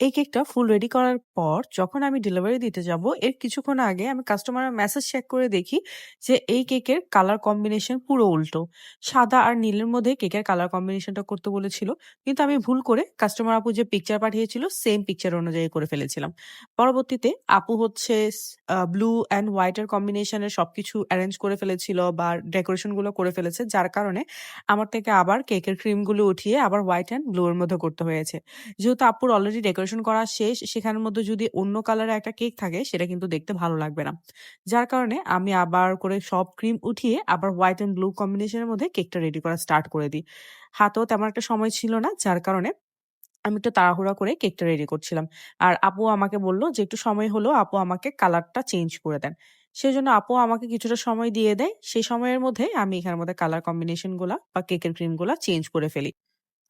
এই কেকটা full ready করার পর যখন আমি ডেলিভারি দিতে যাব, এর কিছুক্ষণ আগে আমি কাস্টমারের মেসেজ চেক করে দেখি যে এই কেকের কালার কম্বিনেশন পুরো উল্টো। সাদা আর নীলের মধ্যে কেকের কালার কম্বিনেশনটা করতে বলেছিল। কিন্তু আমি ভুল করে কাস্টমার আপু যে পিকচার পাঠিয়েছিল সেম পিকচার অনুযায়ী করে ফেলেছিলাম। পরবর্তীতে আপু হচ্ছে ব্লু অ্যান্ড হোয়াইট কম্বিনেশনের সবকিছু এরেঞ্জ করে ফেলেছিল বা ডেকোরেশনগুলো করে ফেলেছে। যার কারণে আমার থেকে আবার কেকের ক্রিমগুলো উঠিয়ে আবার হোয়াইট অ্যান্ড ব্লু এর মধ্যে করতে হয়েছে। যেহেতু আপুর অলরেডি ডেকোরেশন করা শেষ, সেখানের মধ্যে যদি অন্য কালারের একটা কেক থাকে সেটা কিন্তু দেখতে ভালো লাগবে না। যার কারণে আমি আবার করে সব ক্রিম উঠিয়ে আবার হোয়াইট অ্যান্ড ব্লু কম্বিনেশন এর মধ্যে কেকটা রেডি করা স্টার্ট করে দিই। হাতেও তেমন একটা সময় ছিল না। যার কারণে আমি একটু তাড়াহুড়া করে কেকটা রেডি করছিলাম। আর আপু আমাকে বলল যে, "একটু সময় হলো আপু আমাকে কালারটা চেঞ্জ করে দেন।" সেই জন্য আপু আমাকে কিছুটা সময় দিয়ে দেয়। সেই সময়ের মধ্যে আমি এখানের মধ্যে কালার কম্বিনেশনগুলা বা কেকের ক্রিমগুলা চেঞ্জ করে ফেলি।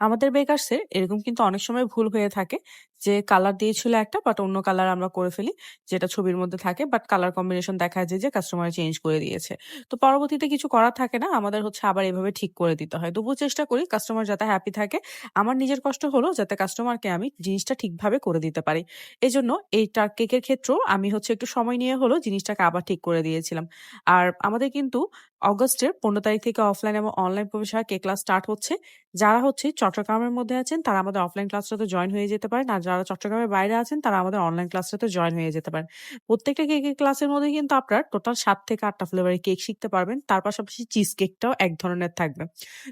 আমাদের বেকার্স এরকম কিন্তু অনেক সময় ভুল হয়ে থাকে। যে কালার দিয়েছিল একটা বাট অন্য কালার আমরা করে ফেলি, যেটা ছবির মধ্যে থাকে বাট কালার কম্বিনেশন দেখা যায় যে কাস্টমার চেঞ্জ করে দিয়েছে। তো পরবর্তীতে কিছু করার থাকে না, আমাদের হচ্ছে আবার এভাবে ঠিক করে দিতে হয়। তবুও চেষ্টা করি কাস্টমার যাতে হ্যাপি থাকে। আমার নিজের কষ্ট হলো যাতে কাস্টমারকে আমি জিনিসটা ঠিকভাবে করে দিতে পারি। এই জন্য এইটা কেকের ক্ষেত্রেও আমি হচ্ছে একটু সময় নিয়ে হলো জিনিসটাকে আবার ঠিক করে দিয়েছিলাম। আর আমাদের কিন্তু অগস্টের পনেরো তারিখ থেকে অফলাইন এবং অনলাইন প্রবেশিকা কেক ক্লাস স্টার্ট হচ্ছে। যারা হচ্ছে চট্টগ্রামের মধ্যে আছেন, তারা আমাদের অফলাইন ক্লাসটাতে জয়েন হয়ে যেতে পারেন। আর যারা চট্টগ্রামের বাইরে আছেন, তারা আমাদের অনলাইন ক্লাসটাতে জয়েন হয়ে যেতে পারেন। প্রত্যেকটা কেকের ক্লাসের মধ্যে কিন্তু আপনার টোটাল সাত থেকে আটটা ফ্লেভারের কেক শিখতে পারবেন। তার পাশাপাশি চিজ কেকটাও এক ধরনের থাকবে।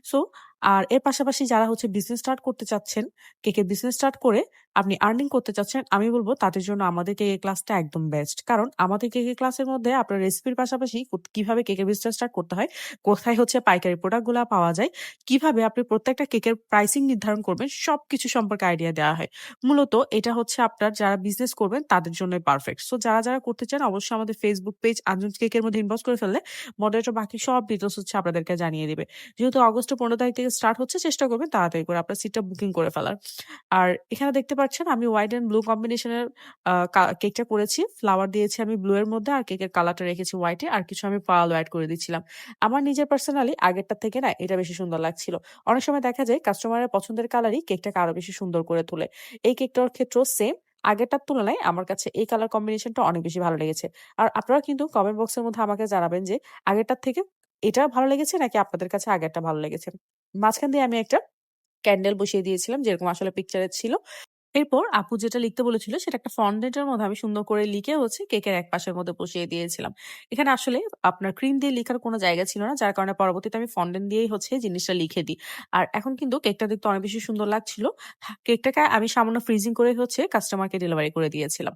সো আর এর পাশাপাশি যারা হচ্ছে বিজনেস স্টার্ট করতে চাচ্ছেন কেকের বিজনেস স্টার্ট করে আপনি আর্নিং করতে চাচ্ছেন, আমি বলব তাদের জন্য আমাদের কেকের ক্লাসটা একদম বেস্ট কারণ আমাদের কেকের ক্লাসের মধ্যে আপনার রেসিপির পাশাপাশি কীভাবে কেকের বিজনেস স্টার্ট করতে হয়, কোথায় হচ্ছে পাইকারি প্রোডাক্টগুলো পাওয়া যায়, কীভাবে আপনি প্রত্যেকটা কেকের প্রাইসিং নির্ধারণ করবেন, সবকিছু সম্পর্কে আইডিয়া দেওয়া হয়। মূলত এটা হচ্ছে আপনার যারা বিজনেস করবেন তাদের জন্য পারফেক্ট সো যারা যারা করতে চান অবশ্যই আমাদের ফেসবুক পেজ আঞ্জন কেকের মধ্যে ইনবক্স করে ফেললে মডারেটর বাকি সব ডিটেলস হচ্ছে আপনাদেরকে জানিয়ে দেবে। যেহেতু অগস্ট পনেরো তারিখ থেকে স্টার্ট হচ্ছে, চেষ্টা করবেন তাড়াতাড়ি করে আপনার সিটটা বুকিং করে ফেলার। আর এখানে দেখতে পাচ্ছেন আমি হোয়াইট অ্যান্ড ব্লু কম্বিনেশনের কেকটা করেছি। ফ্লাওয়ার দিয়েছি আমি ব্লু এর মধ্যে আর কেকের কালারটা রেখেছি হোয়াইটে আর কিছু আমি পার্ল অ্যাড করে দিচ্ছিলাম। আমার নিজের পার্সোনালি আগেরটার থেকে না এটা বেশি সুন্দর লাগছিল। অনেক সময় দেখা যায় কাস্টমারের পছন্দের কালারই কেকটাকে আরও বেশি সুন্দর করে তোলে। এই কেকটার ক্ষেত্রেও সেম আগেরটার তুলনায় আমার কাছে এই কালার কম্বিনেশনটা অনেক বেশি ভালো লেগেছে। আর আপনারা কিন্তু কমেন্ট বক্সের মধ্যে আমাকে জানাবেন যে আগেরটার থেকে এটা ভালো লেগেছে নাকি আপনাদের কাছে আগেরটা ভালো লেগেছে? মাঝখান দিয়ে আমি একটা ক্যান্ডেল বসিয়ে দিয়েছিলাম যেরকম আসলে পিকচারে ছিল। এরপর আপু যেটা লিখতে বলেছিল, সেটা একটা ফন্ডেন্টের মধ্যে আমি সুন্দর করে লিখে হচ্ছে কেকের এক পাশের মধ্যে বসিয়ে দিয়েছিলাম। এখানে আসলে আপনার ক্রিম দিয়ে লেখার কোনো জায়গা ছিল না, যার কারণে পরবর্তীতে আমি ফন্ডেন্ট দিয়েই হচ্ছে জিনিসটা লিখে দিই। আর এখন কিন্তু কেকটা দেখতে অনেক বেশি সুন্দর লাগছিল। কেকটাকে আমি সামান্য ফ্রিজিং করে হচ্ছে কাস্টমারকে ডেলিভারি করে দিয়েছিলাম।